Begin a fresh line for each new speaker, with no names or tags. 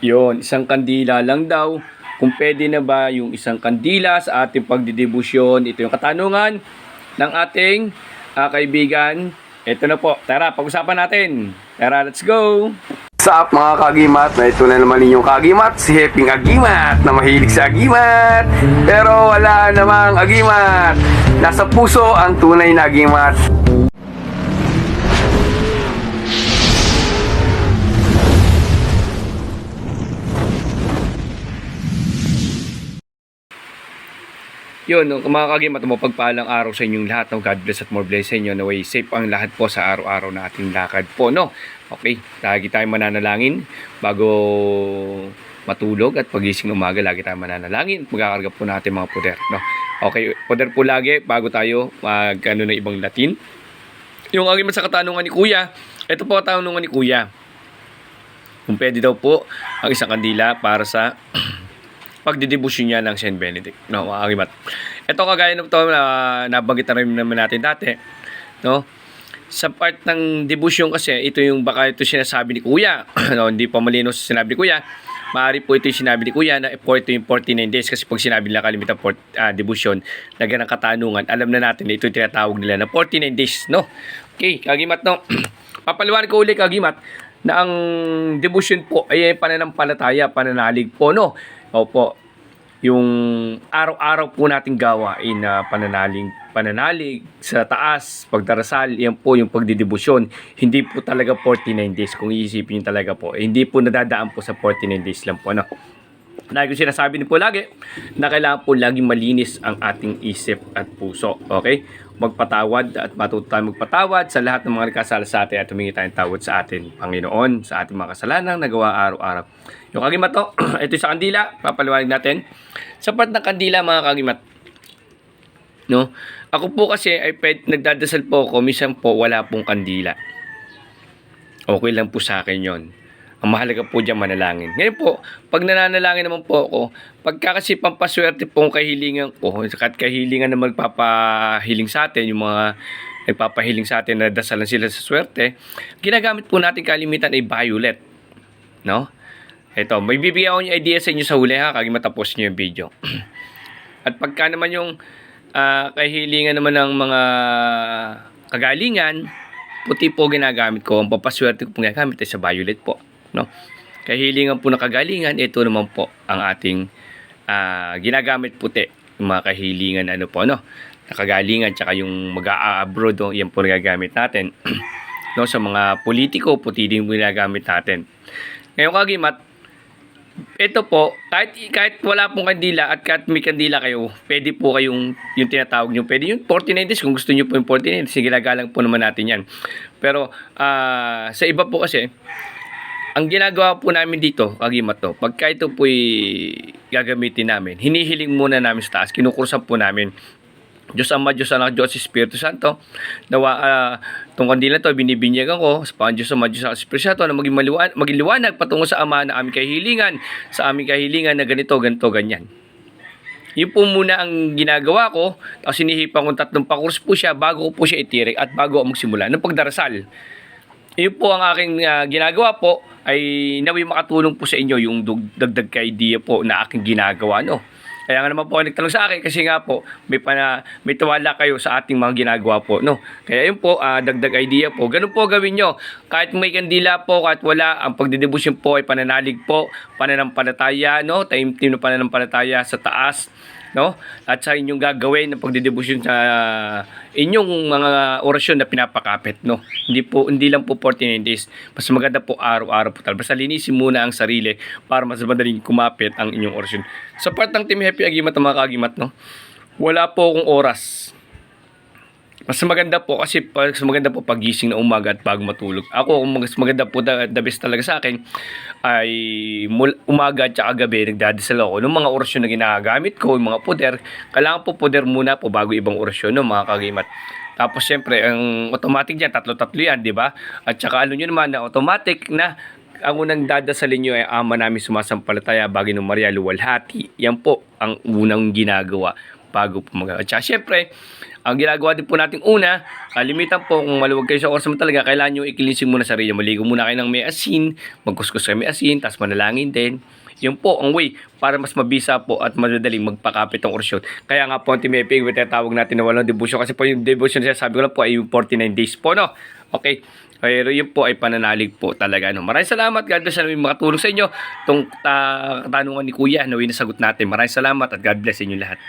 Yon, isang kandila lang daw. Kung pwede na ba yung isang kandila sa ating pagdidibusyon. Ito yung katanungan ng ating ah, kaibigan. Ito na po. Tara, pag-usapan natin. Tara, let's go!
What's up mga kagimat? Na ito na naman ninyong kagimat, si Heping Agimat na mahilig sa agimat. Pero wala namang agimat. Nasa puso ang tunay na agimat.
Yun, no, mga kagimat, mapagpalang araw sa inyong lahat. No? God bless at more bless sa inyo. Naway safe ang lahat po sa araw-araw na ating lakad po. No? Okay, lagi tayong mananalangin bago matulog at pagising ng umaga, lagi tayong mananalangin. Magakarga po natin mga poder. No? Okay, poder po lagi bago tayo mag ano, ng ibang Latin. Yung agimat sa katanungan ni Kuya, ito po katanungan ni Kuya. Kung pwede daw po ang isang kandila para sa pagdidibusyon niya ng Saint Benedict. No, mga kagimat. Ito kagaya ng to na nabanggit na rin naman natin dati. No? Sa part ng debusyon kasi, ito yung baka ito sinasabi ni Kuya. no, hindi pa malino sa sinabi ni Kuya. Maaari po ito yung sinabi ni Kuya na po ito yung 49 days kasi pag sinabi nila kalimitan port, uh, debusyon, lagyan ng katanungan, alam na natin na ito yung tinatawag nila na 49 days. No? Okay, kagimat no. Papaliwanag ko ulit kagimat na ang debusyon po ay pananampalataya, pananalig po no. Opo. Yung araw-araw po nating gawain na pananalig, pananalig sa taas, pagdarasal, yan po yung pagdidibusyon. Hindi po talaga 49 days kung iisipin nyo talaga po. Eh, hindi po nadadaan po sa 49 days lang po. Ano? Lagi ko sinasabi din po lagi na kailangan po laging malinis ang ating isip at puso. Okay? Magpatawad at matuto tayo magpatawad sa lahat ng mga nagkasala sa atin at humingi tayong tawad sa atin, Panginoon, sa ating mga kasalanan nagawa araw-araw. Yung kagimat to, ito sa kandila, papaliwanag natin. Sa part ng kandila, mga kagimat, no? Ako po kasi ay ped, nagdadasal po ako, minsan po wala pong kandila. Okay lang po sa akin yon. Ang mahalaga po dyan manalangin. Ngayon po, pag nananalangin naman po ako, pagka kasi pampaswerte pong kahilingan ko, at kahilingan na magpapahiling sa atin, yung mga nagpapahiling sa atin na dasalan sila sa swerte, ginagamit po natin kalimitan ay violet. No? Ito, may bibigyan ako ng idea sa inyo sa huli ha, kagi matapos nyo yung video. At pagka naman yung ah, kahilingan naman ng mga kagalingan, puti po ginagamit ko. Ang papaswerte ko po ginagamit ay sa violet po. No? Kahilingan po ng kagalingan, ito naman po ang ating ah, ginagamit puti. Yung mga kahilingan ano po, no? Nakagalingan, tsaka yung mag-a-abroad, no? yan po ginagamit natin. no? Sa mga politiko, puti din po ginagamit natin. Ngayon kagimat, ito po, kahit, kahit wala pong kandila at kahit may kandila kayo, pwede po kayong yung tinatawag nyo. Pwede yung 49 days kung gusto nyo po yung 49 days. Sige, lagalang po naman natin yan. Pero ah, sa iba po kasi, ang ginagawa po namin dito, kagimat to, pagka ito po gagamitin namin, hinihiling muna namin sa taas, kinukursan po namin. Diyos Ama, Diyos Anak, Diyos Espiritu Santo. Nawa, uh, itong kandila to, binibinyagan ko sa Panginoon Diyos Ama, Diyos Anak, Espiritu Santo na maging, maliwan, maging liwanag patungo sa Ama na aming kahilingan, sa aming kahilingan na ganito, ganito, ganyan. Yun po muna ang ginagawa ko. Tapos sinihipan ko tatlong pakurs po siya bago ko po siya itirik at bago ako magsimula ng pagdarasal. Yun po ang aking ah, ginagawa po ay nawi makatulong po sa inyo yung dagdag idea po na aking ginagawa no. Kaya nga naman po nagtanong sa akin kasi nga po may pana, may tiwala kayo sa ating mga ginagawa po no. Kaya yun po ah, dagdag idea po. Ganun po gawin nyo. Kahit may kandila po kahit wala ang pagdidibusyon po ay pananalig po, pananampalataya no, time team na pananampalataya sa taas no? At sa inyong gagawin ng pagdidibusyon sa inyong mga orasyon na pinapakapit, no? Hindi po hindi lang po 49 days. Mas maganda po araw-araw po talaga. Basta linisin muna ang sarili para mas madaling kumapit ang inyong orasyon. Sa part ng Team Happy Agimat mga kagimat, no? Wala po akong oras mas maganda po kasi mas maganda po pagising na umaga at bago matulog. Ako, mas maganda po the, the best talaga sa akin ay mul- umaga at saka gabi nagdadasal ako ng mga orasyon na ginagamit ko, yung mga puder. Kailangan po puder muna po bago ibang orasyon, no, mga kagimat. Tapos syempre, ang automatic dyan, tatlo-tatlo yan, di ba? At saka ano nyo naman na automatic na ang unang dadasalin nyo ay ama namin sumasampalataya bagay ng Maria Luwalhati. Yan po ang unang ginagawa bago po mag At saka syempre, Ang ginagawa din po natin una, kalimitan po kung maluwag kayo sa oras mo talaga, kailangan nyo i-cleansing muna sarili. Maligo muna kayo ng may asin, magkuskus kayo may asin, tapos manalangin din. Yun po ang way para mas mabisa po at madadaling magpakapit ang orasyon. Kaya nga po ang Timeping, tawag natin na walang devotion. Kasi po yung devotion siya, sabi ko lang po ay yung 49 days po, no? Okay. Pero yun po ay pananalig po talaga. No? Maraming salamat. God bless na makatulong sa inyo. Itong uh, katanungan ni Kuya, na sagot natin. Maraming salamat at God bless sa inyo lahat.